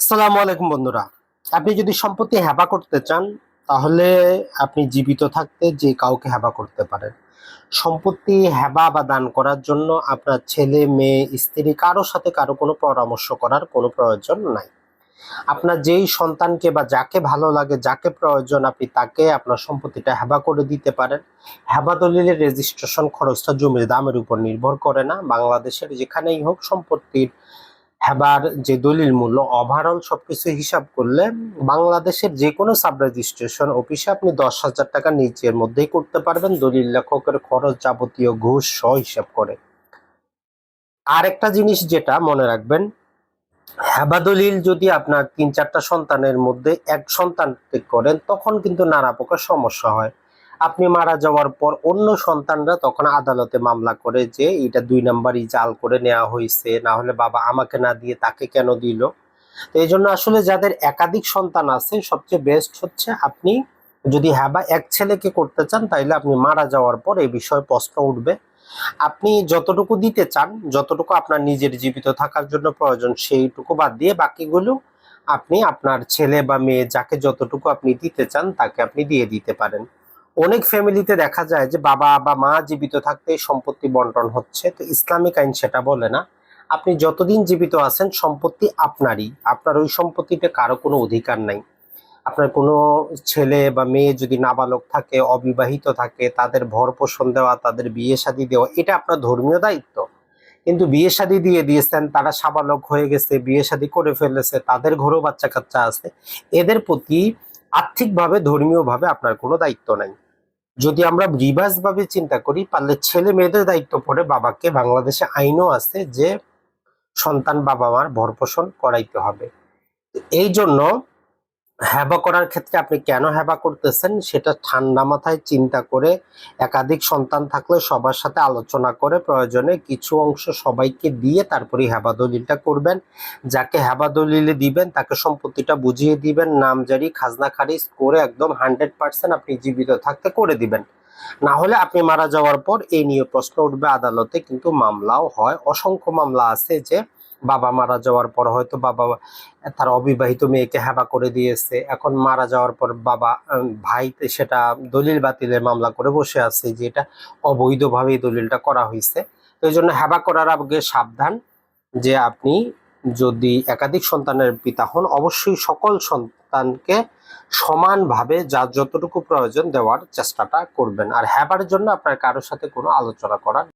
আসসালামু আলাইকুম বন্ধুরা। আপনি যদি সম্পত্তি হেবা করতে চান, তাহলে আপনি জীবিত থাকতে যে কাউকে হেবা করতে পারেন। সম্পত্তি হেবা বা দান করার জন্য আপনার ছেলে, মেয়ে, স্ত্রী কারোর সাথে কারও কোনো পরামর্শ করার কোনো প্রয়োজন নাই। আপনার যেই সন্তানকে বা যাকে ভালো লাগে, যাকে প্রয়োজন, আপনি তাকে আপনার সম্পত্তিটা হেবা করে দিতে পারেন। হেবা দলিলের রেজিস্ট্রেশন খরচটা জমির দামের উপর নির্ভর করে না। বাংলাদেশের যেখানেই হোক সম্পত্তির হেবার যে দলিল মূল্য ওভারঅল সবকিছু হিসাব করলে বাংলাদেশের যে কোনো সাব রেজিস্ট্রেশন অফিসে আপনি দশ হাজার টাকা নিচের মধ্যেই করতে পারবেন, দলিল লেখকের খরচ যাবতীয় ঘুষ সহ হিসাব করে। আর একটা জিনিস যেটা মনে রাখবেন হেবা দলিল যদি আপনার তিন চারটা সন্তানের মধ্যে এক সন্তান করেন, তখন কিন্তু নানা প্রকার সমস্যা হয়। আপনি মারা যাওয়ার পর অন্য সন্তানরা তখন আদালতে মামলা করে যে এটা দুই নাম্বারই জাল করে নেওয়া হয়েছে, না হলে বাবা আমাকে না দিয়ে তাকে কেন দিল? তো এই জন্য আসলে যাদের একাধিক সন্তান আছে, সবচেয়ে বেস্ট হচ্ছে আপনি যদি হ্যাঁ বা এক ছেলেকে করতে চান, তাইলে আপনি মারা যাওয়ার পর এই বিষয়ে প্রশ্ন উঠবে। আপনি যতটুকু দিতে চান, যতটুকু আপনার নিজের জীবিত থাকার জন্য প্রয়োজন, সেইটুকু বাদ দিয়ে বাকিগুলো আপনি আপনার ছেলে বা মেয়ে যাকে যতটুকু আপনি দিতে চান, তাকে আপনি দিয়ে দিতে পারেন। অনেক ফ্যামিলিতে দেখা যায় যে বাবা বা মা জীবিত থাকতে সম্পত্তি বন্টন হচ্ছে। তো ইসলামিক আইন সেটা বলে না। আপনি যতদিন জীবিত আছেন, সম্পত্তি আপনারই। আপনার ওই সম্পত্তিতে কারও কোনো অধিকার নাই। আপনার কোনো ছেলে বা মেয়ে যদি নাবালক থাকে, অবিবাহিত থাকে, তাদের ভর পোষণ দেওয়া, তাদের বিয়ে শাদী দেওয়া, এটা আপনার ধর্মীয় দায়িত্ব। কিন্তু বিয়ে শাদী দিয়ে দিয়েছেন, তারা সাবালক হয়ে গেছে, বিয়ে শাদী করে ফেলেছে, তাদের ঘরেও বাচ্চা কাচ্চা আছে। এদের প্রতি আর্থিকভাবে, ধর্মীয়ভাবে আপনার কোনো দায়িত্ব নাই। যদি আমরা রিভার্স ভাবে চিন্তা করি, তাহলে ছেলে মেয়েদের দায়িত্ব পড়ে বাবাকে। বাংলাদেশে আইনও আছে যে সন্তান বাবা মার ভরপোষণ করাইতে হবে। এই জন্য হ্যাবা করার ক্ষেত্রে আপনি কেন হ্যাবা করতেছেন? সেটা ঠান্ডা মাথায় চিন্তা করে একাধিক সন্তান থাকলে সবার সাথে আলোচনা করে প্রয়োজনে কিছু অংশ সবাইকে দিয়ে তারপরে হ্যাবা দলিলটা করবেন। যাকে হ্যাবা দলিলে দিবেন, তাকে সম্পত্তিটা বুঝিয়ে দিবেন নামজারি খাজনা খারিজ করে একদম হান্ড্রেড পার্সেন্ট আপনি জীবিত থাকতে করে দিবেন। না হলে আপনি মারা যাওয়ার পর এই নিয়ে প্রশ্ন উঠবে আদালতে, কিন্তু মামলাও হয়। অসংখ্য মামলা আছে যে বাবা মারা যাওয়ার পর হয়তো বাবা তার অবিবাহিত মেয়েকে হেবা করে দিয়েছে। এখন মারা যাওয়ার পর বাবা ভাই সেটা দলিল বাতিলের মামলা করে বসে আছে যে এটা অবৈধভাবে দলিলটা করা হয়েছে। তো এই জন্য হেবা করার আগে সাবধান যে আপনি যদি একাধিক সন্তানের পিতা হন, অবশ্যই সকল সন্তানকে সমানভাবে যার যতটুকু প্রয়োজন দেওয়ার চেষ্টাটা করবেন। আর হ্যাবার জন্য আপনার কারোর সাথে কোনো আলোচনা করার